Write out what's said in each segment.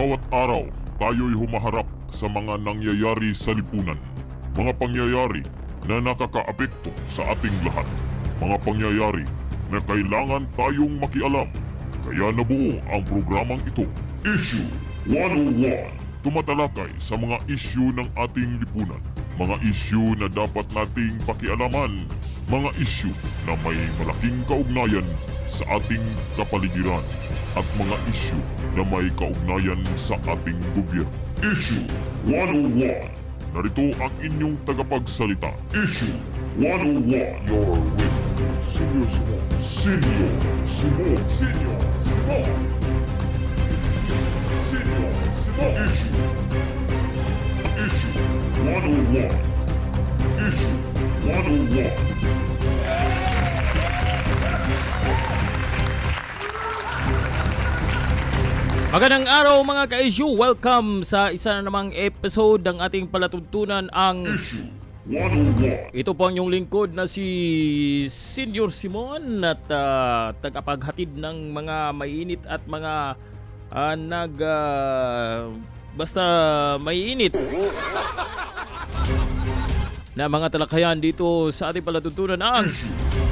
Bawat araw, tayo'y humaharap sa mga nangyayari sa lipunan. Mga pangyayari na nakakaapekto sa ating lahat. Mga pangyayari na kailangan tayong makialam. Kaya nabuo ang programang ito. Issue 101 Tumatalakay sa mga issue ng ating lipunan. Mga issue na dapat nating pakialaman. Mga issue na may malaking kaugnayan sa ating kapaligiran. At mga issue na may kaugnayan sa ating gobyerno. Issue 101 Narito ang inyong tagapagsalita. Issue 101 Your with Senior Simon. Senior Simon. Senior Simon. Senior Simon. Issue. Issue 101. Issue 101. Magandang araw mga ka-issue! Welcome sa isa na namang episode ng ating palatuntunan ang Issue 101. ito po ang yung lingkod na si Senior Simon at ah, tagapaghatid ng mga mainit at mga ah, nag ah, basta mainit na mga talakayan dito sa ating palatuntunan ang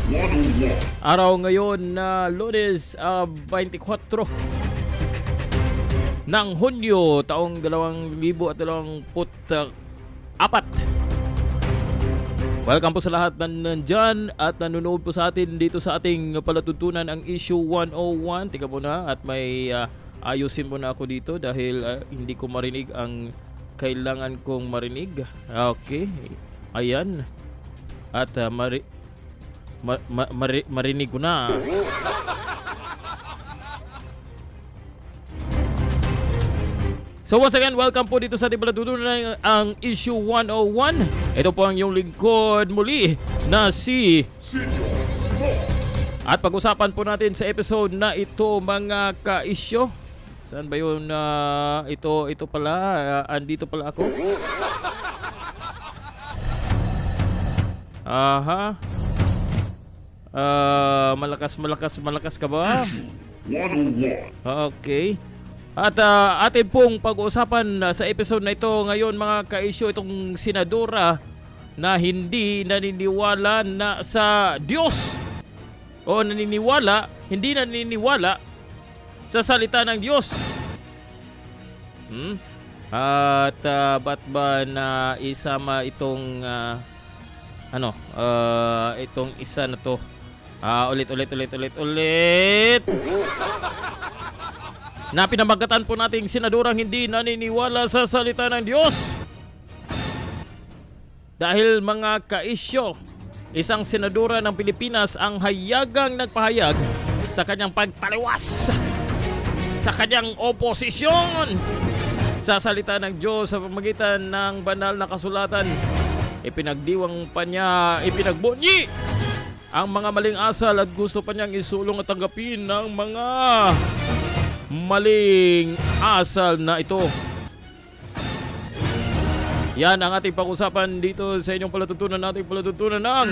101. Araw ngayon na Lunes ah, 24 ng Hunyo taong 2024. Welcome po sa lahat na nandyan at nanonood po sa atin dito sa ating palatuntunan ang issue 101. Tika po at may ah, ayusin mo na ako dito dahil ah, hindi ko marinig ang kailangan kong marinig. Okay. Ayan. At ah, mari, ma- ma- mari- marinig ko na. So once again, welcome po dito sa ating palatuntunan ang issue 101. Ito po ang iyong lingkod muli na si at pag-usapan po natin sa episode na ito mga ka-isyo. Saan ba yun? ah, ito, ito pala. ah, andito pala ako. Aha. Ah, malakas, malakas, malakas ka ba? 101. Okay. At ah, atin pong pag-uusapan ah, sa episode na ito ngayon mga ka-issue itong senadora na hindi naniniwala na sa Diyos o naniniwala, hindi naniniwala sa salita ng Diyos. Hmm? At ah, ba't ba na isama itong ah, ano, ah, itong isa na to? Ah, ulit, ulit, ulit, ulit, ulit na pinamagatan po nating senadorang hindi naniniwala sa salita ng Diyos. Dahil mga kaisyo, isang senadora ng Pilipinas ang hayagang nagpahayag sa kanyang pagtaliwas sa kanyang oposisyon sa salita ng Diyos sa pamagitan ng banal na kasulatan. Ipinagdiwang pa niya, ipinagbunyi ang mga maling asal at gusto pa niyang isulong at tanggapin ng mga maling asal na ito. Yan ang ating pag-usapan dito sa inyong palatuntunan nating palatuntunan ng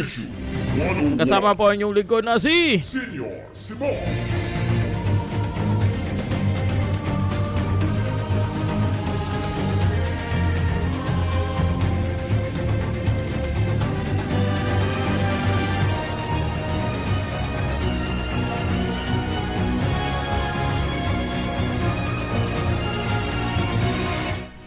101. kasama po ang inyong lingkod na si Senior Simon.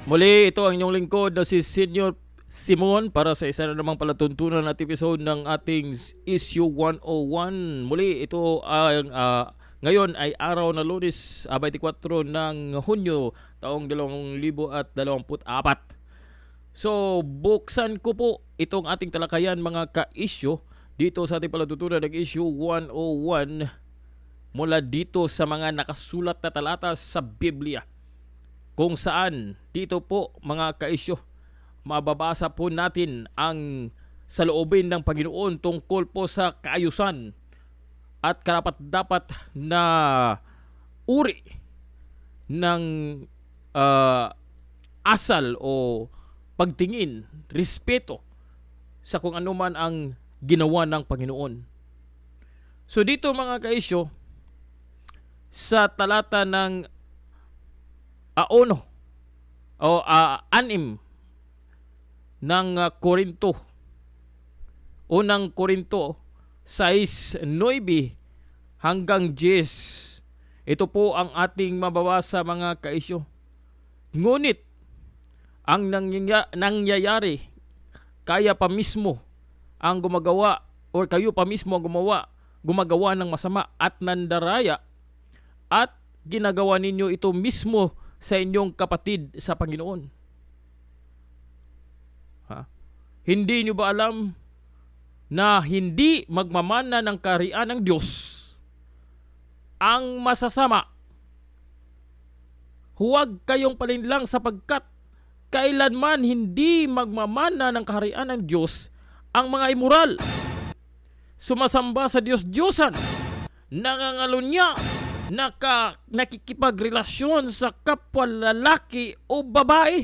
Muli, ito ang inyong lingkod na si Senior Simon para sa isa na namang palatuntunan at episode ng ating Issue 101. Muli, ito ang ah, ngayon ay araw na lunes, ah, 24 ng Hunyo, taong 2024. So, buksan ko po itong ating talakayan mga ka-issue dito sa ating palatuntunan ng Issue 101 mula dito sa mga nakasulat na talata sa Biblia kung saan dito po mga kaisyo mababasa po natin ang saloobin ng Panginoon tungkol po sa kaayusan at karapat dapat na uri ng ah, asal o pagtingin, respeto sa kung ano man ang ginawa ng Panginoon. So dito mga kaisyo, sa talata ng aono o ah, anim ng ah, Korinto. Unang Korinto 6:9 hanggang 10. Ito po ang ating mababasa mga kaisyo. Ngunit ang nangyaya- nangyayari kaya pa mismo ang gumagawa or kayo pa mismo ang gumawa gumagawa ng masama at nandaraya at ginagawa ninyo ito mismo sa inyong kapatid sa Panginoon. Ha? Hindi nyo ba alam na hindi magmamana ng karian ng Diyos ang masasama? Huwag kayong palinlang sapagkat kailanman hindi magmamana ng kaharian ng Diyos ang mga immoral, sumasamba sa Diyos-Diyosan, nangangalunya, naka, nakikipagrelasyon sa kapwa lalaki o babae.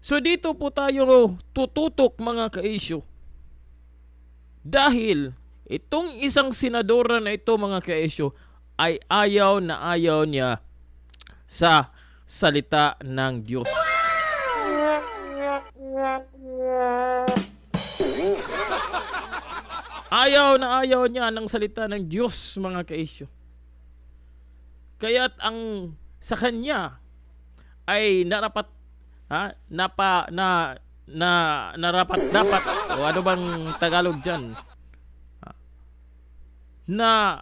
So dito po tayo tututok mga kaisyo. Dahil itong isang senadora na ito mga kaisyo ay ayaw na ayaw niya sa salita ng Diyos. Ayaw na ayaw niya ng salita ng Diyos mga kaisyo. Kaya't ang sa kanya ay narapat ha napa na na narapat dapat o ano bang Tagalog diyan na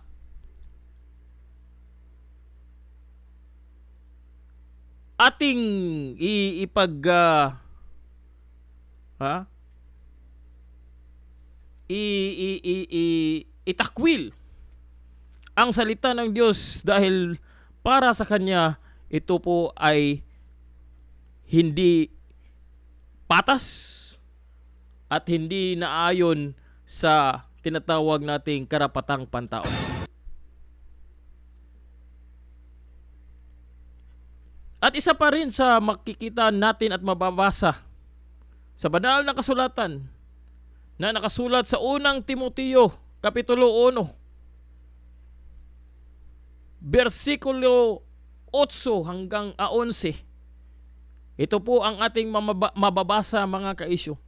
ating i- ipag ah, ha i, i, i, i, itakwil ang salita ng Diyos dahil para sa kanya ito po ay hindi patas at hindi naayon sa tinatawag nating karapatang pantao. At isa pa rin sa makikita natin at mababasa sa banal na kasulatan na nakasulat sa unang Timoteo, Kapitulo 1, versikulo 8 hanggang 11. Ito po ang ating mababasa mga kaisyo.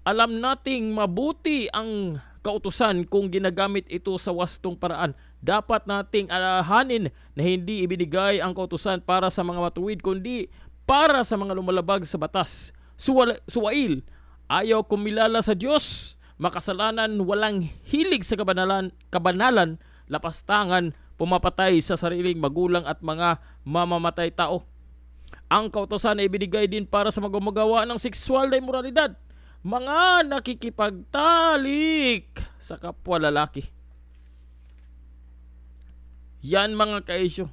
Alam nating mabuti ang kautusan kung ginagamit ito sa wastong paraan. Dapat nating alahanin na hindi ibinigay ang kautusan para sa mga matuwid kundi para sa mga lumalabag sa batas. Suwail, ayaw kumilala sa Diyos, makasalanan, walang hilig sa kabanalan, kabanalan, lapastangan, pumapatay sa sariling magulang at mga mamamatay tao. Ang kautosan ay ibinigay din para sa mga gumagawa ng sexual na imoralidad, mga nakikipagtalik sa kapwa lalaki. Yan mga kaisyo.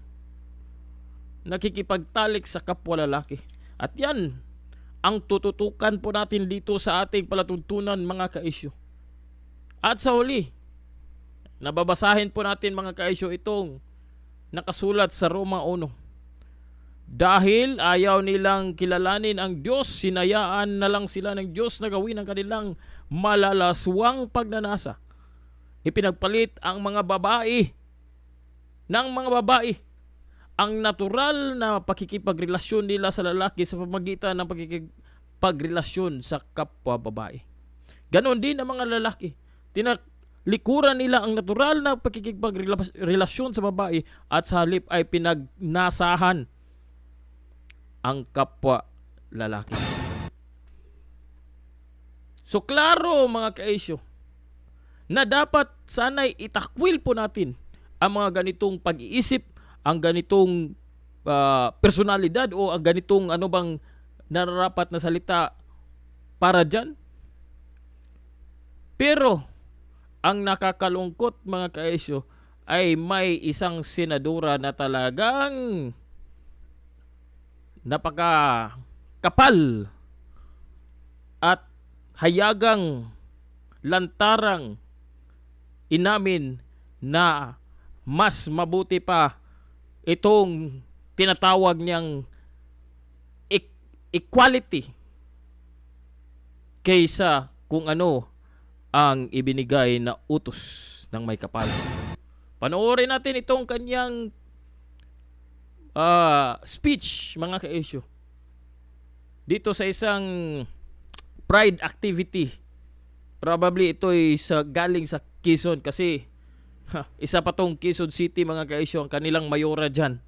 Nakikipagtalik sa kapwa lalaki. At yan ang tututukan po natin dito sa ating palatuntunan mga kaisyo. At sa huli, nababasahin po natin mga kaisyo itong nakasulat sa Roma 1. Dahil ayaw nilang kilalanin ang Diyos, sinayaan na lang sila ng Diyos na gawin ang kanilang malalaswang pagnanasa. Ipinagpalit ang mga babae ng mga babae ang natural na pakikipagrelasyon nila sa lalaki sa pamagitan ng pakikipagrelasyon sa kapwa babae. Ganon din ang mga lalaki. Tinalikuran nila ang natural na pakikipagrelasyon sa babae at sa halip ay pinagnasahan ang kapwa lalaki. So klaro mga kaisyo na dapat sana'y itakwil po natin ang mga ganitong pag-iisip, ang ganitong ah, personalidad o ang ganitong ano bang nararapat na salita para dyan. Pero ang nakakalungkot mga kaisyo ay may isang senadora na talagang napaka kapal at hayagang lantarang inamin na mas mabuti pa itong tinatawag niyang e- equality kaysa kung ano ang ibinigay na utos ng may kapal. Panoorin natin itong kanyang ah, speech, mga ka-issue. Dito sa isang pride activity. Probably ito ay sa, galing sa Quezon kasi ha, isa pa tong Quezon City mga ka-issue. Ang kanilang mayora dyan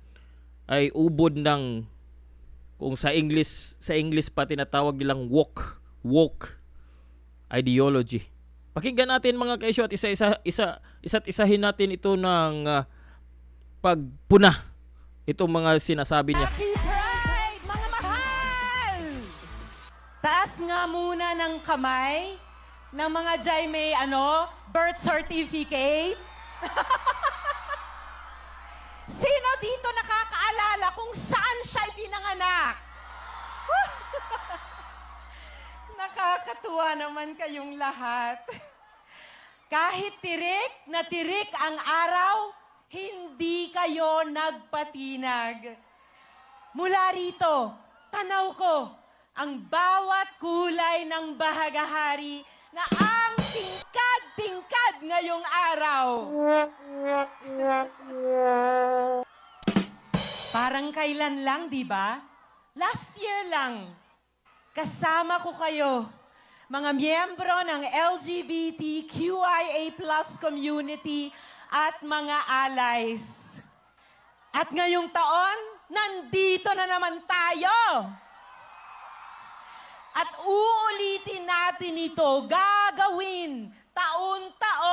ay ubod ng kung sa English sa English pa tinatawag nilang woke woke ideology. Pakinggan natin mga kaisyo at isa-isa isa isa't isahin natin ito ng ah, pagpuna itong mga sinasabi niya. Happy Pride, mga mahal! Taas nga muna ng kamay ng mga Jai may ano, birth certificate. Sino dito nakakaalala kung saan siya pinanganak? Nakakatuwa naman kayong lahat. Kahit tirik na tirik ang araw, hindi kayo nagpatinag. Mula rito, tanaw ko ang bawat kulay ng bahagahari na ang tingkad-tingkad ngayong araw. Parang kailan lang, di ba? Last year lang. Kasama ko kayo, mga miyembro ng LGBTQIA plus community at mga allies. At ngayong taon, nandito na naman tayo. At uulitin natin ito, gagawin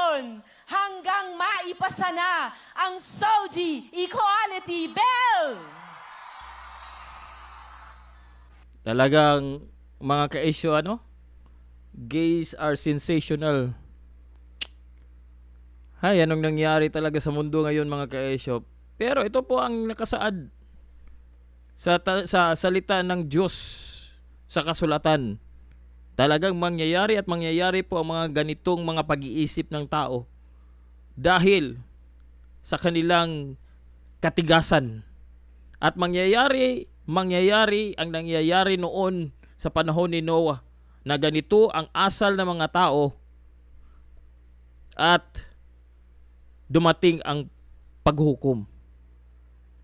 taon-taon hanggang maipasa na ang SOGI Equality Bill. Talagang mga ka-issue ano? Gays are sensational. Hay, anong nangyari talaga sa mundo ngayon mga ka-issue? Pero ito po ang nakasaad sa, ta- sa salita ng Diyos sa kasulatan. Talagang mangyayari at mangyayari po ang mga ganitong mga pag-iisip ng tao dahil sa kanilang katigasan. At mangyayari, mangyayari ang nangyayari noon sa panahon ni Noah na ganito ang asal ng mga tao at dumating ang paghukom.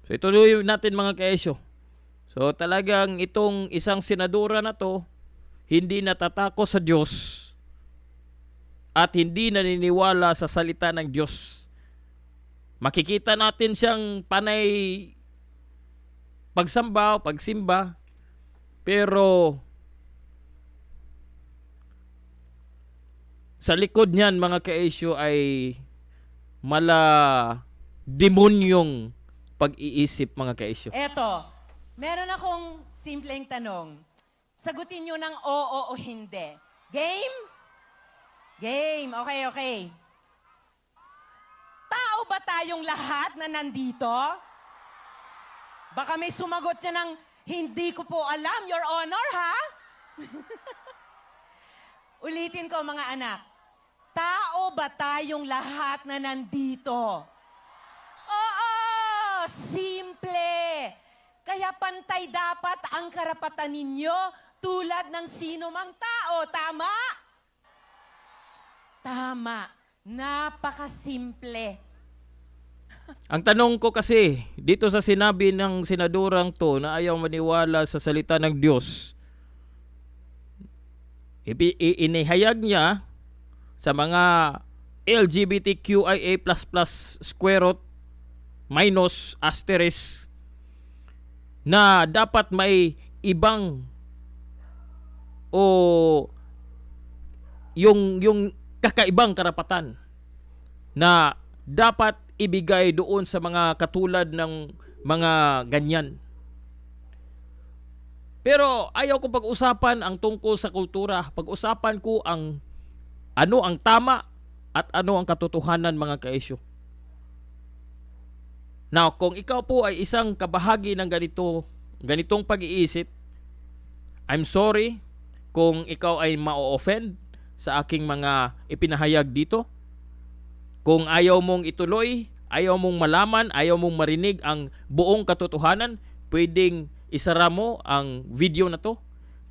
So ituloy natin mga kaesyo. So talagang itong isang senadora na to hindi natatako sa Diyos at hindi naniniwala sa salita ng Diyos. Makikita natin siyang panay pagsamba o pagsimba pero sa likod niyan mga ka-issue ay mala demonyong pag-iisip mga ka-issue. Eto, meron akong simpleng tanong. Sagutin nyo ng oo o hindi. Game? Game. Okay, okay. Tao ba tayong lahat na nandito? Baka may sumagot niya ng hindi ko po alam, Your Honor, ha? Ulitin ko, mga anak. Tao ba tayong lahat na nandito? Oo! Simple! Kaya pantay dapat ang karapatan ninyo tulad ng sino mang tao. Tama? Tama. Napakasimple. Ang tanong ko kasi, dito sa sinabi ng senadorang to na ayaw maniwala sa salita ng Diyos, inihayag niya sa mga LGBTQIA++ square root minus asterisk na dapat may ibang o yung yung kakaibang karapatan na dapat ibigay doon sa mga katulad ng mga ganyan. Pero ayaw ko pag-usapan ang tungkol sa kultura. Pag-usapan ko ang ano ang tama at ano ang katotohanan mga ka-issue. Now, kung ikaw po ay isang kabahagi ng ganito, ganitong pag-iisip, I'm sorry kung ikaw ay ma-offend sa aking mga ipinahayag dito. Kung ayaw mong ituloy, ayaw mong malaman, ayaw mong marinig ang buong katotohanan, pwedeng isara mo ang video na to.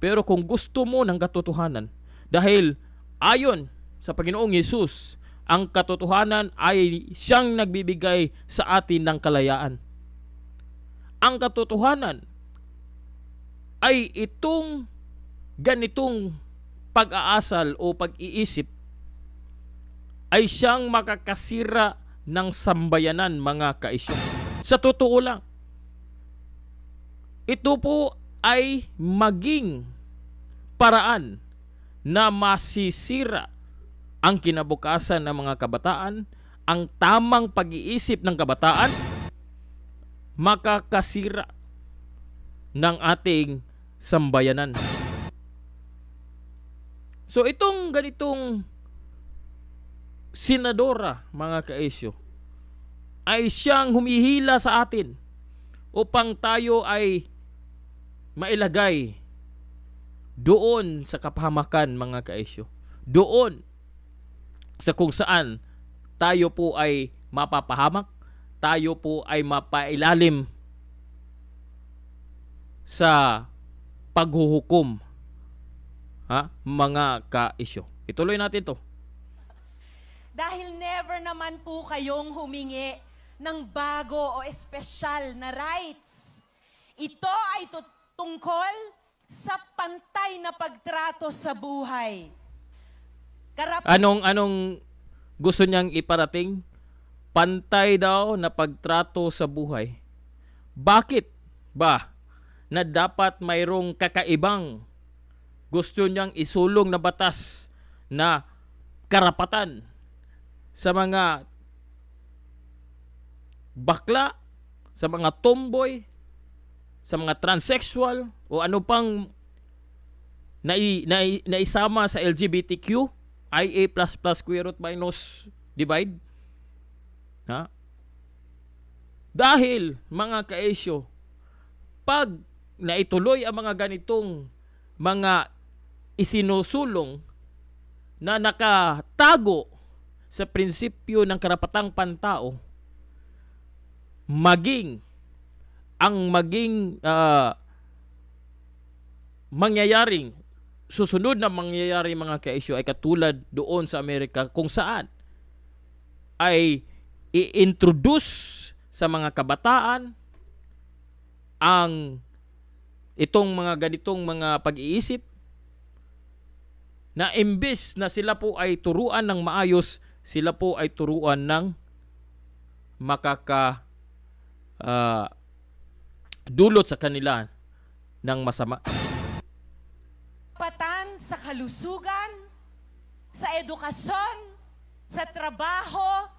Pero kung gusto mo ng katotohanan, dahil ayon sa Panginoong Yesus, ang katotohanan ay siyang nagbibigay sa atin ng kalayaan. Ang katotohanan ay itong ganitong pag-aasal o pag-iisip ay siyang makakasira ng sambayanan mga kaisyo. Sa totoo lang, ito po ay maging paraan na masisira ang kinabukasan ng mga kabataan, ang tamang pag-iisip ng kabataan, makakasira ng ating sambayanan. So itong ganitong senadora, mga kaisyo, ay siyang humihila sa atin upang tayo ay mailagay doon sa kapahamakan, mga kaisyo. Doon sa kung saan tayo po ay mapapahamak, tayo po ay mapailalim sa paghuhukom ha mga ka-isyo. Ituloy natin to. Dahil never naman po kayong humingi ng bago o espesyal na rights. Ito ay tu- tungkol sa pantay na pagtrato sa buhay. Karap Anong anong gusto niyang iparating? Pantay daw na pagtrato sa buhay. Bakit ba na dapat mayroong kakaibang gusto niyang isulong na batas na karapatan sa mga bakla, sa mga tomboy, sa mga transsexual o ano pang nai, nai, naisama sa LGBTQ, IA++ square root minus divide. Ha? Dahil mga kaesyo, pag naituloy ang mga ganitong mga isinusulong na nakatago sa prinsipyo ng karapatang pantao, maging ang maging ah, mangyayaring susunod na mangyayari mga ka-issue ay katulad doon sa Amerika kung saan ay i-introduce sa mga kabataan ang itong mga ganitong mga pag-iisip na imbes na sila po ay turuan ng maayos, sila po ay turuan ng makaka ah, dulot sa kanila ng masama. patan sa kalusugan, sa edukasyon, sa trabaho,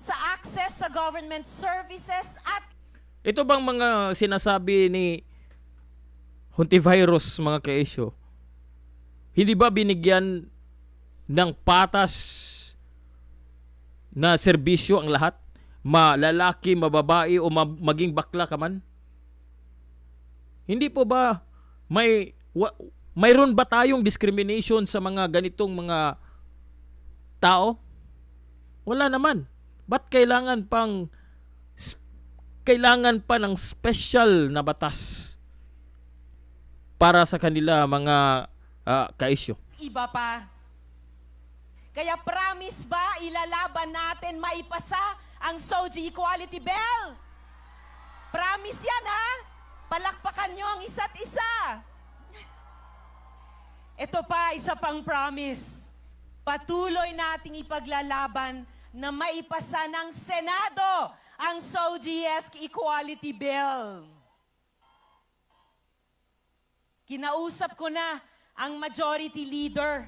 sa access sa government services at Ito bang mga sinasabi ni Huntivirus mga kaisyo? Hindi ba binigyan ng patas na serbisyo ang lahat? Malalaki, mababae o ma- maging bakla ka man? Hindi po ba may wa, mayroon ba tayong discrimination sa mga ganitong mga tao? Wala naman. Ba't kailangan pang kailangan pa ng special na batas para sa kanila mga ah, kaisyo. iba pa. Kaya promise ba ilalaban natin maipasa ang SOGI Equality Bill? Promise yan ha? Palakpakan nyo ang isa't isa. Ito pa, isa pang promise. Patuloy nating ipaglalaban na maipasa ng Senado ang SOGS Equality Bill. Kinausap ko na ang majority leader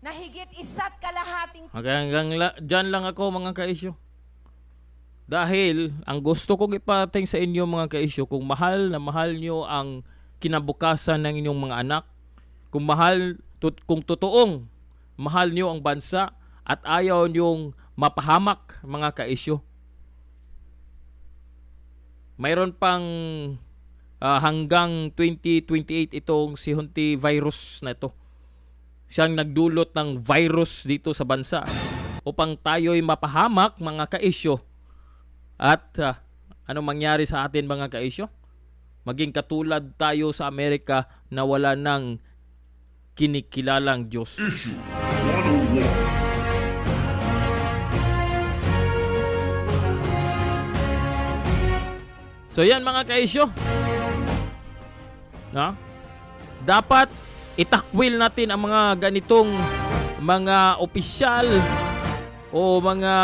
na higit isa't kalahating Hanggang, hanggang la, dyan lang ako mga kaisyo. Dahil ang gusto kong ipating sa inyo mga kaisyo, kung mahal na mahal nyo ang kinabukasan ng inyong mga anak, kung mahal, tut, kung totoong mahal nyo ang bansa at ayaw nyong mapahamak mga kaisyo, mayroon pang uh, hanggang 2028 itong si Hunti virus na ito. Siyang nagdulot ng virus dito sa bansa upang tayo'y mapahamak mga kaisyo at uh, ano mangyari sa atin mga kaisyo? Maging katulad tayo sa Amerika na wala ng kinikilalang Diyos. Issue So yan mga kaisyo, na? Dapat itakwil natin ang mga ganitong mga opisyal o mga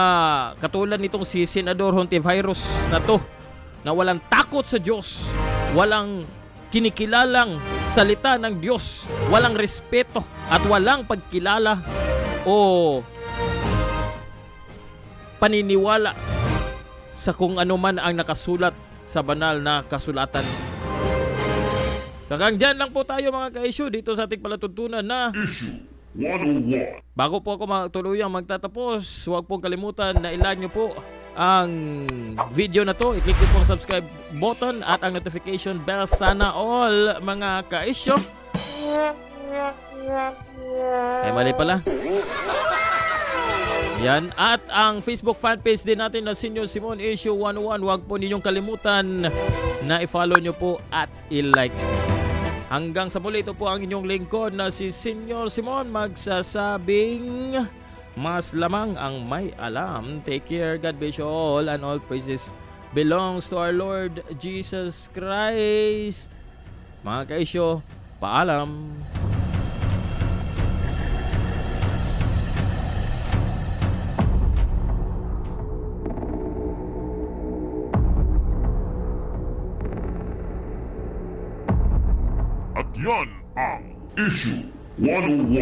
katulad nitong si Senador Hontivirus na to na walang takot sa Diyos, walang kinikilalang salita ng Diyos, walang respeto at walang pagkilala o paniniwala sa kung ano man ang nakasulat sa banal na kasulatan. Sagang dyan lang po tayo mga ka-issue dito sa ating palatuntunan na Issue 101. Bago po ako magtuluyang magtatapos, huwag pong kalimutan na ilan nyo po ang video na to. I-click nyo po ang subscribe button at ang notification bell. Sana all mga ka-issue. Ay, mali pala. Yan. At ang Facebook fanpage din natin na Senior Simon Issue 101. Huwag po ninyong kalimutan na i-follow nyo po at i-like. Hanggang sa muli, ito po ang inyong lingkod na si Senior Simon magsasabing mas lamang ang may alam. Take care, God bless you all, and all praises belongs to our Lord Jesus Christ. Mga kaisyo, paalam. Yan ang Issue 101.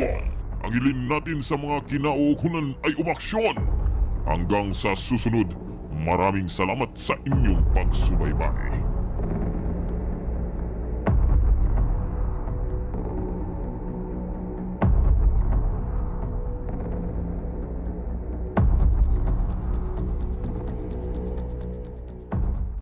Ang ilin natin sa mga kinauukunan ay umaksyon. Hanggang sa susunod, maraming salamat sa inyong pagsubaybay.